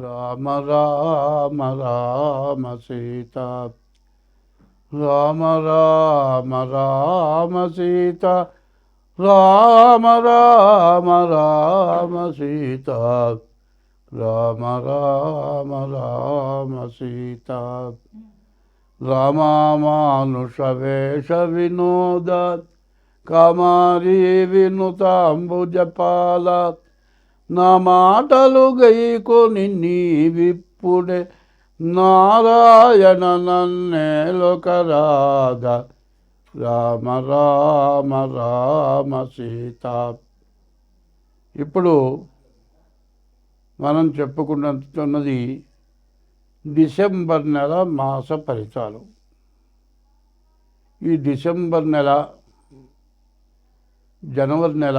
రామ రామ రామ సీత. రామ రామ రామ సీత. రామ రామ రామ సీత. రామ రామ రామ సీత. రామానుష వేష వినోద. కమారీ వినుతాంబుజపాల నా మాటలు గైకొని నీవిప్పుడే నారాయణ నన్నేలొకరాధ రామ రామ రామ సీత. ఇప్పుడు మనం చెప్పుకుంటున్నది డిసెంబర్ నెల మాస ఫలితాలు. ఈ డిసెంబర్ నెల జనవరి నెల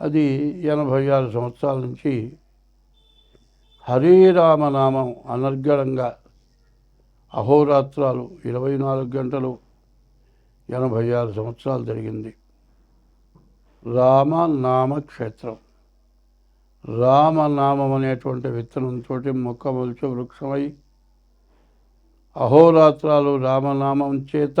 అది ఎనభై ఆరు సంవత్సరాల నుంచి హరేరామనామం అనర్గళంగా అహోరాత్రాలు ఇరవై నాలుగు గంటలు ఎనభై ఆరు సంవత్సరాలు జరిగింది. రామనామ క్షేత్రం రామనామం అనేటువంటి విత్తనంతో మొక్క మొలిచే వృక్షమై అహోరాత్రాలు రామనామం చేత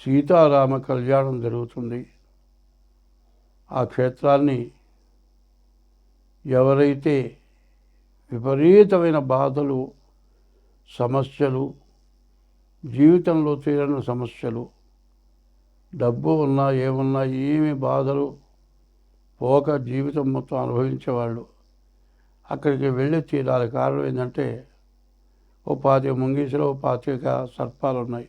సీతారామ కళ్యాణం జరుగుతుంది. ఆ క్షేత్రాన్ని ఎవరైతే విపరీతమైన బాధలు సమస్యలు జీవితంలో తీరని సమస్యలు డబ్బు ఉన్నా ఏమున్నా ఏమి బాధలు పోక జీవితం మొత్తం అనుభవించేవాళ్ళు అక్కడికి వెళ్ళి తీరాలి. కారణం ఏంటంటే ఓ పాతిక ముంగీసులో ఓ పాతిక సర్పాలు ఉన్నాయి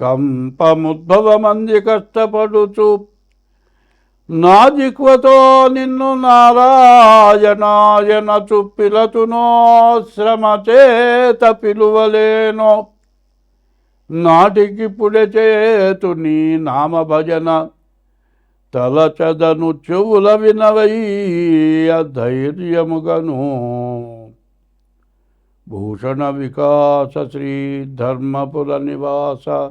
కంపముద్భవమంది కష్టపడుచు. నా దిక్వతో నిన్ను నారాయణాయన చుప్పిలతునో శ్రమచేత పిలువలేనో. నాటికిప్పుడే చేతు నీ నామ భజన తలచదను చెవుల వినవయ్య ధైర్యముగను. భూషణ వికాస శ్రీ ధర్మపుర నివాస.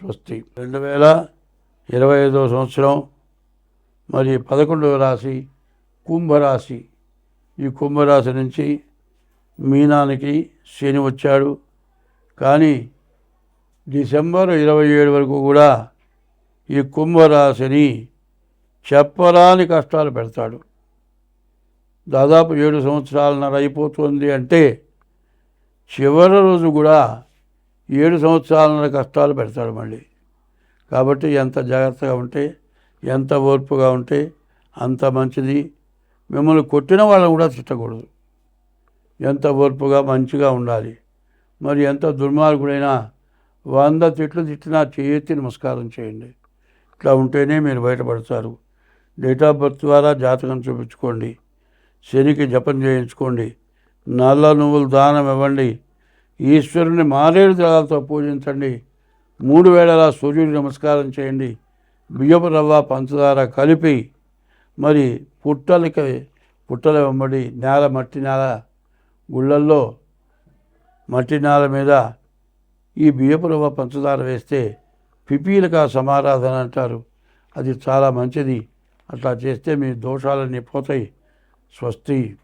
స్వస్తి. రెండు వేల ఇరవై ఐదవ సంవత్సరం మరి పదకొండవ రాశి కుంభరాశి. ఈ కుంభరాశి నుంచి మీనానికి శని వచ్చాడు. కానీ డిసెంబర్ ఇరవై ఏడు వరకు కూడా ఈ కుంభరాశిని చెప్పరాని కష్టాలు పెడతాడు. దాదాపు ఏడు సంవత్సరాలన్నర అయిపోతుంది అంటే చివరి రోజు కూడా ఏడు సంవత్సరాల కష్టాలు పెడతాడు మళ్ళీ. కాబట్టి ఎంత జాగ్రత్తగా ఉంటే ఎంత ఓర్పుగా ఉంటే అంత మంచిది. మిమ్మల్ని కొట్టిన వాళ్ళని కూడా తిట్టకూడదు. ఎంత ఓర్పుగా మంచిగా ఉండాలి. మరి ఎంత దుర్మార్గుడైనా వంద తిట్లు తిట్టినా చేతి నమస్కారం చేయండి. ఇట్లా ఉంటేనే మీరు బయటపడతారు. డేట్ ఆఫ్ బర్త్ ద్వారా జాతకం చూపించుకోండి. శనికి జపం చేయించుకోండి. నల్ల నువ్వులు దానం ఇవ్వండి. ఈశ్వరుని మారేడు దళాలతో పూజించండి. మూడు వేళలా సూర్యుడి నమస్కారం చేయండి. బియ్యపు రవ్వ పంచదార కలిపి మరి పుట్టలకి పుట్టల వెంబడి నేల మట్టి నేల గుళ్ళల్లో మట్టి నేల మీద ఈ బియ్యపు రవ్వ పంచదార వేస్తే పిపీలక సమారాధన అంటారు. అది చాలా మంచిది. అట్లా చేస్తే మీ దోషాలన్నీ పోతాయి. స్వస్తి.